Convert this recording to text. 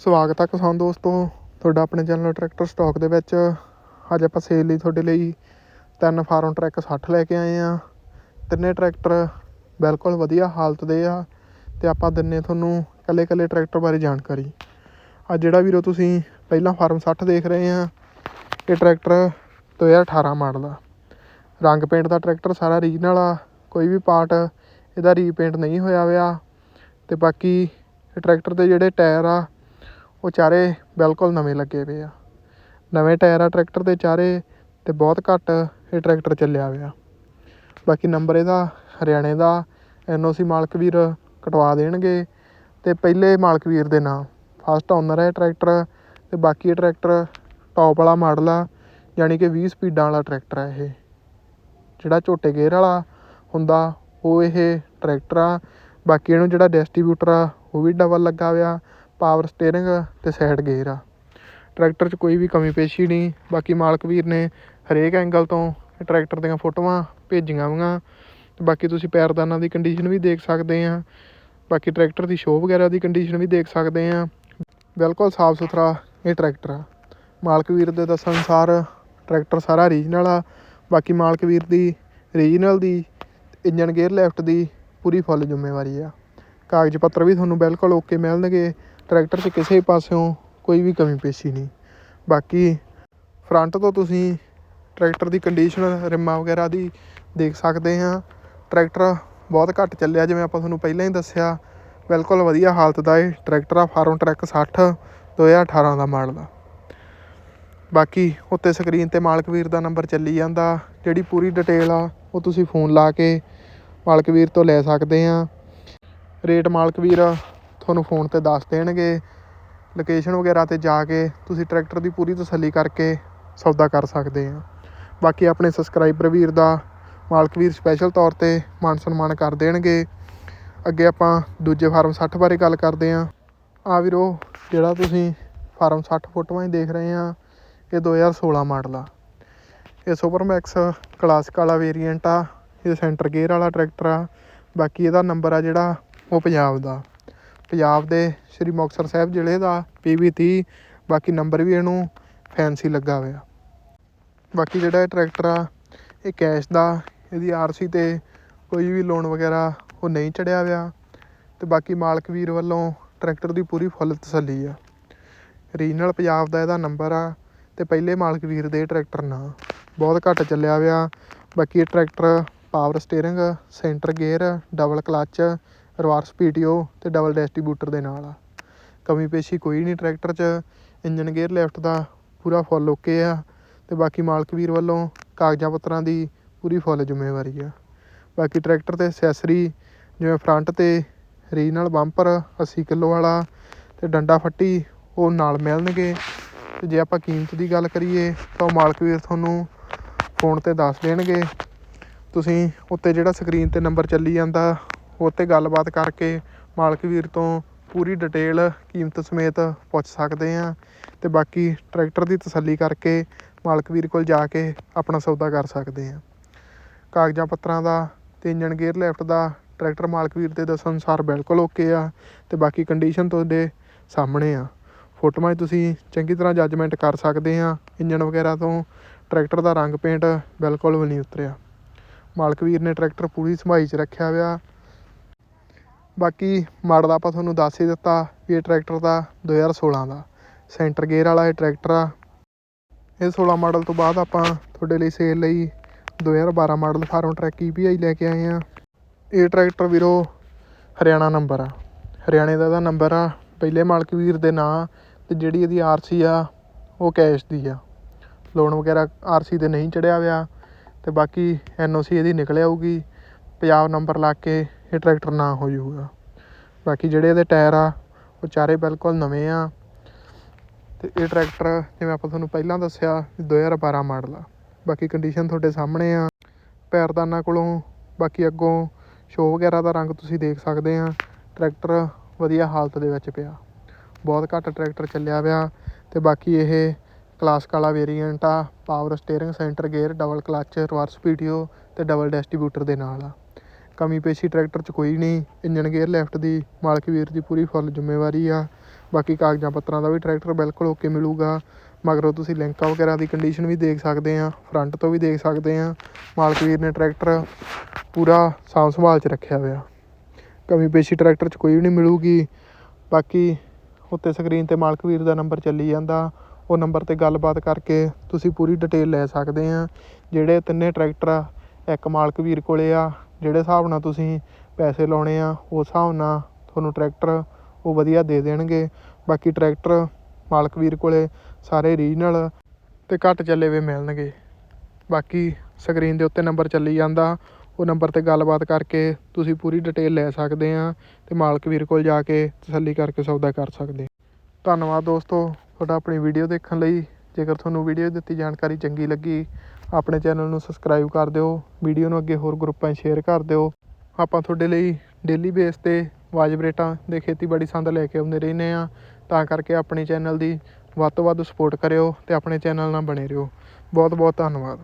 ਸਵਾਗਤ ਹੈ ਕਿਸਾਨ ਦੋਸਤੋ, ਤੁਹਾਡਾ ਆਪਣੇ ਚੈਨਲ ਟਰੈਕਟਰ ਸਟਾਕ ਦੇ ਵਿੱਚ। ਅੱਜ ਆਪਾਂ ਸੇਲ ਲਈ ਤੁਹਾਡੇ ਲਈ ਤਿੰਨ ਫਾਰਮ ਟਰੈਕ 60 ਲੈ ਕੇ ਆਏ ਆ। ਤਿੰਨੇ ਟਰੈਕਟਰ ਬਿਲਕੁਲ ਵਧੀਆ ਹਾਲਤ ਦੇ ਆ ਤੇ ਆਪਾਂ ਦਿੰਨੇ ਤੁਹਾਨੂੰ ਕੱਲੇ ਕੱਲੇ ਟਰੈਕਟਰ ਬਾਰੇ ਜਾਣਕਾਰੀ। ਆ ਜਿਹੜਾ ਵੀਰੋ ਤੁਸੀਂ ਪਹਿਲਾਂ ਫਾਰਮ 60 ਦੇਖ ਰਹੇ ਆ, ਇਹ ਟਰੈਕਟਰ 2018 ਮਾਡਲ ਆ। ਰੰਗ ਪੇਂਟ ਦਾ ਟਰੈਕਟਰ ਸਾਰਾ ਰੀਜਨਲ ਆ, ਕੋਈ ਵੀ ਪਾਰਟ ਇਹਦਾ ਰੀਪੇਂਟ ਨਹੀਂ ਹੋਇਆ ਹੋਇਆ ਤੇ ਬਾਕੀ ਟਰੈਕਟਰ ਦੇ ਜਿਹੜੇ ਟਾਇਰ ਆ ਉਹ ਚਾਰੇ ਬਿਲਕੁਲ ਨਵੇਂ ਲੱਗੇ ਪਏ ਆ। ਨਵੇਂ ਟਾਇਰ ਆ ਟਰੈਕਟਰ ਦੇ ਚਾਰੇ ਅਤੇ ਬਹੁਤ ਘੱਟ ਇਹ ਟਰੈਕਟਰ ਚੱਲਿਆ ਹੋਇਆ। ਬਾਕੀ ਨੰਬਰ ਇਹਦਾ ਹਰਿਆਣੇ ਦਾ ਐੱਨ ਓ ਸੀ ਮਾਲਕ ਵੀਰ ਕਟਵਾ ਦੇਣਗੇ ਅਤੇ ਪਹਿਲੇ ਮਾਲਕ ਵੀਰ ਦੇ ਨਾਂ। ਫਸਟ ਓਨਰ ਹੈ ਇਹ ਟਰੈਕਟਰ ਅਤੇ ਬਾਕੀ ਇਹ ਟਰੈਕਟਰ ਟੌਪ ਵਾਲਾ ਮਾਡਲ ਆ, ਯਾਨੀ ਕਿ 20 ਸਪੀਡਾਂ ਵਾਲਾ ਟਰੈਕਟਰ ਆ ਇਹ। ਜਿਹੜਾ ਝੋਟੇ ਗੇਅਰ ਵਾਲਾ ਹੁੰਦਾ, ਉਹ ਇਹ ਟਰੈਕਟਰ ਆ। ਬਾਕੀ ਇਹਨੂੰ ਜਿਹੜਾ ਡਿਸਟ੍ਰੀਬਿਊਟਰ ਆ, ਉਹ ਵੀ ਡਬਲ ਲੱਗਾ ਹੋਇਆ। ਪਾਵਰ ਸਟੇਅਰਿੰਗ ਅਤੇ ਸਾਈਡ ਗੇਅਰ ਆ। ਟਰੈਕਟਰ 'ਚ ਕੋਈ ਵੀ ਕਮੀ ਪੇਸ਼ੀ ਨਹੀਂ। ਬਾਕੀ ਮਾਲਕ ਵੀਰ ਨੇ ਹਰੇਕ ਐਂਗਲ ਤੋਂ ਇਹ ਟਰੈਕਟਰ ਦੀਆਂ ਫੋਟੋਆਂ ਭੇਜੀਆਂ ਹੋਈਆਂ ਤੇ ਬਾਕੀ ਤੁਸੀਂ ਪੈਰਦਾਨਾਂ ਦੀ ਕੰਡੀਸ਼ਨ ਵੀ ਦੇਖ ਸਕਦੇ ਆ। ਬਾਕੀ ਟਰੈਕਟਰ ਦੀ ਸ਼ੋਅ ਵਗੈਰਾ ਦੀ ਕੰਡੀਸ਼ਨ ਵੀ ਦੇਖ ਸਕਦੇ ਆ। ਬਿਲਕੁਲ ਸਾਫ਼ ਸੁਥਰਾ ਇਹ ਟਰੈਕਟਰ ਆ। ਮਾਲਕ ਵੀਰ ਦੇ ਦੱਸਣ ਅਨੁਸਾਰ ਟਰੈਕਟਰ ਸਾਰਾ ਰੀਜਨਲ ਆ। ਬਾਕੀ ਮਾਲਕ ਵੀਰ ਦੀ ਰੀਜਨਲ ਦੀ ਇੰਜਨ ਗੇਅਰ ਲੈਫਟ ਦੀ ਪੂਰੀ ਫੁੱਲ ਜ਼ਿੰਮੇਵਾਰੀ ਆ। ਕਾਗਜ਼ ਪੱਤਰ ਵੀ ਤੁਹਾਨੂੰ ਬਿਲਕੁਲ ਓਕੇ ਮਿਲਣਗੇ। ਟਰੈਕਟਰ 'ਚ ਕਿਸੇ ਪਾਸਿਓਂ ਕੋਈ ਵੀ ਕਮੀ ਪੇਸ਼ੀ ਨਹੀਂ। ਬਾਕੀ ਫਰੰਟ ਤੋਂ ਤੁਸੀਂ ਟਰੈਕਟਰ ਦੀ ਕੰਡੀਸ਼ਨ ਰਿਮਾਂ ਵਗੈਰਾ ਦੀ ਦੇਖ ਸਕਦੇ ਹਾਂ। ਟਰੈਕਟਰ ਬਹੁਤ ਘੱਟ ਚੱਲਿਆ, ਜਿਵੇਂ ਆਪਾਂ ਤੁਹਾਨੂੰ ਪਹਿਲਾਂ ਹੀ ਦੱਸਿਆ। ਬਿਲਕੁਲ ਵਧੀਆ ਹਾਲਤ ਦਾ ਇਹ ਟਰੈਕਟਰ ਆ, ਫਾਰਮ ਟਰੈਕ 60 2018 ਦਾ ਮਾਡਲ ਆ। ਬਾਕੀ ਉੱਤੇ ਸਕਰੀਨ ਤੇ ਮਾਲਕ ਵੀਰ ਦਾ ਨੰਬਰ ਚੱਲੀ ਜਾਂਦਾ। ਜਿਹੜੀ ਪੂਰੀ ਡਿਟੇਲ ਆ, ਉਹ ਤੁਸੀਂ ਫੋਨ ਲਾ ਕੇ ਮਾਲਕ ਵੀਰ ਤੋਂ ਲੈ ਸਕਦੇ ਆ ਰੇਟ ਮਾਲਕ ਵੀਰ ਤੁਹਾਨੂੰ ਫੋਨ ਤੇ ਦੱਸ ਦੇਣਗੇ ਲੋਕੇਸ਼ਨ ਵਗੈਰਾ ਤੇ ਜਾ ਕੇ ਤੁਸੀਂ ਟਰੈਕਟਰ ਦੀ ਪੂਰੀ ਤਸੱਲੀ ਕਰਕੇ ਸੌਦਾ ਕਰ ਸਕਦੇ ਆ। ਬਾਕੀ ਆਪਣੇ ਸਬਸਕ੍ਰਾਈਬਰ ਵੀਰ ਦਾ ਮਾਲਕ ਵੀਰ ਸਪੈਸ਼ਲ ਤੌਰ ਤੇ ਮਾਨ ਸਨਮਾਨ ਕਰ ਦੇਣਗੇ। ਅੱਗੇ ਆਪਾਂ ਦੂਜੇ ਫਾਰਮ 60 ਬਾਰੇ ਗੱਲ ਕਰਦੇ ਆ। ਆ ਵੀਰੋ, ਜਿਹੜਾ ਤੁਸੀਂ ਫਾਰਮ 60 ਫੋਟੋਆਂ ਹੀ ਦੇਖ ਰਹੇ ਆ, ਇਹ 2016 ਮਾਡਲ ਆ। ਇਹ ਸੁਪਰਮੈਕਸ ਕਲਾਸਿਕ ਵਾਲਾ ਵੇਰੀਐਂਟ ਆ, ਇਹ ਸੈਂਟਰ ਗੇਅਰ ਵਾਲਾ ਟਰੈਕਟਰ ਆ। ਬਾਕੀ ਇਹਦਾ ਨੰਬਰ ਆ ਜਿਹੜਾ ਉਹ ਪੰਜਾਬ ਦਾ। ਪੰਜਾਬ ਦੇ ਸ੍ਰੀ ਮੁਕਤਸਰ ਸਾਹਿਬ ਜ਼ਿਲ੍ਹੇ ਦਾ PB 30 ਬਾਕੀ ਨੰਬਰ ਵੀ ਇਹਨੂੰ ਫੈਂਸੀ ਲੱਗਾ ਹੋਇਆ। ਬਾਕੀ ਜਿਹੜਾ ਇਹ ਟਰੈਕਟਰ ਆ, ਇਹ ਕੈਸ਼ ਦਾ, ਇਹਦੀ ਆਰਸੀ ਤੇ ਕੋਈ ਵੀ ਲੋਨ ਵਗੈਰਾ ਉਹ ਨਹੀਂ ਚੜਿਆ ਹੋਇਆ ਤੇ ਬਾਕੀ ਮਾਲਕ ਵੀਰ ਵੱਲੋਂ ਟਰੈਕਟਰ ਦੀ ਪੂਰੀ ਫੁੱਲ ਤਸੱਲੀ ਆ। ਰੀਜਨਲ ਪੰਜਾਬ ਦਾ ਇਹਦਾ ਨੰਬਰ ਆ ਤੇ ਪਹਿਲੇ ਮਾਲਕ ਵੀਰ ਦੇ ਟਰੈਕਟਰ ਨਾਲ ਬਹੁਤ ਘੱਟ ਚੱਲਿਆ ਹੋਇਆ। ਬਾਕੀ ਇਹ tractor power steering centre gear double clutch reverse PTO ਅਤੇ ਡਬਲ ਡਿਸਟ੍ਰੀਬਿਊਟਰ ਦੇ ਨਾਲ ਆ। ਕਮੀ ਪੇਸ਼ੀ ਕੋਈ ਨਹੀਂ, ਟਰੈਕਟਰ 'ਚ ਇੰਜਨ ਗੇਅਰ ਲੈਫਟ ਦਾ ਪੂਰਾ ਫੁੱਲ ਓਕੇ ਆ ਅਤੇ ਬਾਕੀ ਮਾਲਕ ਵੀਰ ਵੱਲੋਂ ਕਾਗਜ਼ਾਂ ਪੱਤਰਾਂ ਦੀ ਪੂਰੀ ਫੁੱਲ ਜ਼ਿੰਮੇਵਾਰੀ ਆ। ਬਾਕੀ ਟਰੈਕਟਰ ਤੇ ਅਸੈਸਰੀ ਜਿਵੇਂ ਫਰੰਟ ਤੇ ਰੀਜਨਲ ਬੰਪਰ 80 ਕਿਲੋ ਵਾਲਾ ਅਤੇ ਡੰਡਾ ਫੱਟੀ ਉਹ ਨਾਲ ਮਿਲਣਗੇ। ਅਤੇ ਜੇ ਆਪਾਂ ਕੀਮਤ ਦੀ ਗੱਲ ਕਰੀਏ ਤਾਂ ਉਹ ਮਾਲਕ ਵੀਰ ਤੁਹਾਨੂੰ ਫੋਨ ਤੇ ਦੱਸ ਦੇਣਗੇ। ਤੁਸੀਂ ਉੱਤੇ ਜਿਹੜਾ ਸਕਰੀਨ ਤੇ ਨੰਬਰ ਚੱਲੀ ਜਾਂਦਾ ਉਹ 'ਤੇ ਗੱਲਬਾਤ ਕਰਕੇ ਮਾਲਕ ਵੀਰ ਤੋਂ ਪੂਰੀ ਡਿਟੇਲ, ਕੀਮਤ ਸਮੇਤ ਪੁੱਛ ਸਕਦੇ ਹਾਂ। ਅਤੇ ਬਾਕੀ ਟਰੈਕਟਰ ਦੀ ਤਸੱਲੀ ਕਰਕੇ ਮਾਲਕ ਵੀਰ ਕੋਲ ਜਾ ਕੇ ਆਪਣਾ ਸੌਦਾ ਕਰ ਸਕਦੇ ਹਾਂ। ਕਾਗਜ਼ਾਂ ਪੱਤਰਾਂ ਦਾ ਅਤੇ ਇੰਜਣ ਗੇਅਰ ਲੈਫਟ ਦਾ ਟਰੈਕਟਰ ਮਾਲਕ ਵੀਰ ਦੇ ਦੱਸਣ ਅਨੁਸਾਰ ਬਿਲਕੁਲ ਓਕੇ ਆ ਅਤੇ ਬਾਕੀ ਕੰਡੀਸ਼ਨ ਤੁਹਾਡੇ ਸਾਹਮਣੇ ਆ। ਫੋਟੋਆਂ 'ਚ ਤੁਸੀਂ ਚੰਗੀ ਤਰ੍ਹਾਂ ਜੱਜਮੈਂਟ ਕਰ ਸਕਦੇ ਹਾਂ। ਇੰਜਣ ਵਗੈਰਾ ਤੋਂ ਟਰੈਕਟਰ ਦਾ ਰੰਗ ਪੇਂਟ ਬਿਲਕੁਲ ਵੀ ਨਹੀਂ ਉਤਰਿਆ। ਮਾਲਕ ਵੀਰ ਨੇ ਟਰੈਕਟਰ ਪੂਰੀ ਸੰਭਾਈ 'ਚ ਰੱਖਿਆ ਹੋਇਆ। ਬਾਕੀ ਮਾਡਲ ਆਪਾਂ ਤੁਹਾਨੂੰ ਦੱਸ ਹੀ ਦਿੱਤਾ ਵੀ ਇਹ ਟਰੈਕਟਰ ਦਾ 2016 ਦਾ। ਸੈਂਟਰ ਗੇਅਰ ਵਾਲਾ ਇਹ ਟਰੈਕਟਰ ਆ। ਇਹ 16 ਮਾਡਲ ਤੋਂ ਬਾਅਦ ਆਪਾਂ ਤੁਹਾਡੇ ਲਈ ਸੇਲ ਲਈ 2012 ਮਾਡਲ ਫਾਰਮ ਟਰੈਕ EPI ਲੈ ਕੇ ਆਏ ਆ। ਇਹ ਟਰੈਕਟਰ ਵੀਰੋ ਹਰਿਆਣਾ ਨੰਬਰ ਆ। ਹਰਿਆਣੇ ਦਾ ਇਹਦਾ ਨੰਬਰ ਆ। ਪਹਿਲੇ ਮਾਲਕ ਵੀਰ ਦੇ ਨਾਂ ਤੇ ਜਿਹੜੀ ਇਹਦੀ ਆਰਸੀ ਆ, ਉਹ ਕੈਸ਼ ਦੀ ਆ। ਲੋਨ ਵਗੈਰਾ ਆਰਸੀ ਤੇ ਨਹੀਂ ਚੜਿਆ ਹੋਇਆ। ਤੇ ਬਾਕੀ ਐਨਓਸੀ ਇਹਦੀ ਨਿਕਲ ਆਊਗੀ। ਪੰਜਾਬ ਨੰਬਰ ਲਾ ਕੇ ਇਹ ਟਰੈਕਟਰ ਨਾ ਹੋ ਜਾਊਗਾ ਬਾਕੀ ਜਿਹੜੇ ਇਹਦੇ ਟਾਇਰ ਆ, ਉਹ ਚਾਰੇ ਬਿਲਕੁਲ ਨਵੇਂ ਆ। ਤੇ ਇਹ ਟਰੈਕਟਰ, ਜਿਵੇਂ ਆਪਾਂ ਤੁਹਾਨੂੰ ਪਹਿਲਾਂ ਦੱਸਿਆ 2012 ਮਾਡਲ ਆ। ਬਾਕੀ ਕੰਡੀਸ਼ਨ ਤੁਹਾਡੇ ਸਾਹਮਣੇ ਆ। ਪੈਰਦਾਨਾਂ ਕੋਲੋਂ, ਬਾਕੀ ਅੱਗੋਂ ਸ਼ੋ ਵਗੈਰਾ ਦਾ ਰੰਗ ਤੁਸੀਂ ਦੇਖ ਸਕਦੇ ਆ। ਟਰੈਕਟਰ ਵਧੀਆ ਹਾਲਤ ਦੇ ਵਿੱਚ ਪਿਆ। ਬਹੁਤ ਘੱਟ ਟਰੈਕਟਰ ਚੱਲਿਆ ਪਿਆ। ਤੇ ਬਾਕੀ ਇਹ ਕਲਾਸ ਵਾਲਾ ਵੇਰੀਐਂਟ ਆ। Power steering centre gear double clutch reverse PTO ਤੇ ਡਬਲ ਡਿਸਟ੍ਰੀਬਿਊਟਰ ਦੇ ਨਾਲ ਆ। ਕਮੀ ਪੇਸ਼ੀ ਟਰੈਕਟਰ 'ਚ ਕੋਈ ਨਹੀਂ। ਇੰਜਨ ਗੇਅਰ ਲੈਫਟ ਦੀ ਮਾਲਕ ਵੀਰ ਦੀ ਪੂਰੀ ਫੁੱਲ ਜ਼ਿੰਮੇਵਾਰੀ ਆ। ਬਾਕੀ ਕਾਗਜ਼ਾਂ ਪੱਤਰਾਂ ਦਾ ਵੀ ਟਰੈਕਟਰ ਬਿਲਕੁਲ ਓਕੇ ਮਿਲੂਗਾ। ਮਗਰੋਂ ਤੁਸੀਂ ਲਿੰਕਾਂ ਵਗੈਰਾ ਦੀ ਕੰਡੀਸ਼ਨ ਵੀ ਦੇਖ ਸਕਦੇ ਆ ਫਰੰਟ ਤੋਂ ਵੀ ਦੇਖ ਸਕਦੇ ਆ। ਮਾਲਕ ਵੀਰ ਨੇ ਟਰੈਕਟਰ ਪੂਰਾ ਸਾਂਭ ਸੰਭਾਲ 'ਚ ਰੱਖਿਆ ਹੋਇਆ। ਕਮੀ ਪੇਸ਼ੀ ਟਰੈਕਟਰ 'ਚ ਕੋਈ ਵੀ ਨਹੀਂ ਮਿਲੂਗੀ। ਬਾਕੀ ਉੱਤੇ ਸਕਰੀਨ ਤੇ ਮਾਲਕ ਵੀਰ ਦਾ ਨੰਬਰ ਚੱਲੀ ਜਾਂਦਾ। ਉਹ ਨੰਬਰ ਤੇ ਗੱਲਬਾਤ ਕਰਕੇ ਤੁਸੀਂ ਪੂਰੀ ਡਿਟੇਲ ਲੈ ਸਕਦੇ ਆ। ਜਿਹੜੇ ਤਿੰਨੇ ਟਰੈਕਟਰ ਆ, ਇੱਕ ਮਾਲਕ ਵੀਰ ਕੋਲੇ ਆ ਜਿਹੜੇ ਹਿਸਾਬ ਨਾਲ ਤੁਸੀਂ ਪੈਸੇ ਲਾਉਣੇ ਆ, ਉਸ ਹਿਸਾਬ ਨਾਲ ਤੁਹਾਨੂੰ ਟਰੈਕਟਰ ਉਹ ਵਧੀਆ ਦੇ ਦੇਣਗੇ। ਬਾਕੀ ਟਰੈਕਟਰ ਮਾਲਕ ਵੀਰ ਕੋਲ ਸਾਰੇ ਰੀਜਨਲ ਅਤੇ ਘੱਟ ਚੱਲੇ ਵੇ ਮਿਲਣਗੇ। ਬਾਕੀ ਸਕਰੀਨ ਦੇ ਉੱਤੇ ਨੰਬਰ ਚੱਲੀ ਜਾਂਦਾ, ਉਹ ਨੰਬਰ ਤੇ ਗੱਲਬਾਤ ਕਰਕੇ ਤੁਸੀਂ ਪੂਰੀ ਡਿਟੇਲ ਲੈ ਸਕਦੇ ਆ ਅਤੇ ਮਾਲਕ ਵੀਰ ਕੋਲ ਜਾ ਕੇ ਤਸੱਲੀ ਕਰਕੇ ਸੌਦਾ ਕਰ ਸਕਦੇ ਧੰਨਵਾਦ ਦੋਸਤੋ, ਤੁਹਾਡਾ ਆਪਣੀ ਵੀਡੀਓ ਦੇਖਣ ਲਈ। ਜੇਕਰ ਤੁਹਾਨੂੰ ਵੀਡੀਓ ਦਿੱਤੀ ਜਾਣਕਾਰੀ ਚੰਗੀ ਲੱਗੀ ਆਪਣੇ ਚੈਨਲ ਨੂੰ ਸਬਸਕ੍ਰਾਈਬ ਕਰ ਦਿਓ, ਵੀਡੀਓ ਨੂੰ ਅੱਗੇ ਹੋਰ ਗਰੁੱਪਾਂ 'ਚ ਸ਼ੇਅਰ ਕਰ ਦਿਓ। ਆਪਾਂ ਤੁਹਾਡੇ ਲਈ ਡੇਲੀ ਬੇਸ ਤੇ ਵਾਜਬ ਰੇਟਾਂ ਦੇ ਖੇਤੀਬਾੜੀ ਸੰਦ ਲੈ ਕੇ ਆਉਂਦੇ ਰਹਿੰਦੇ ਆ ਤਾਂ ਕਰਕੇ ਆਪਣੇ ਚੈਨਲ ਦੀ ਵੱਧ ਤੋਂ ਵੱਧ ਸਪੋਰਟ ਕਰਿਓ ਅਤੇ ਆਪਣੇ ਚੈਨਲ ਨਾਲ ਬਣੇ ਰਹੋ। ਬਹੁਤ ਬਹੁਤ ਧੰਨਵਾਦ।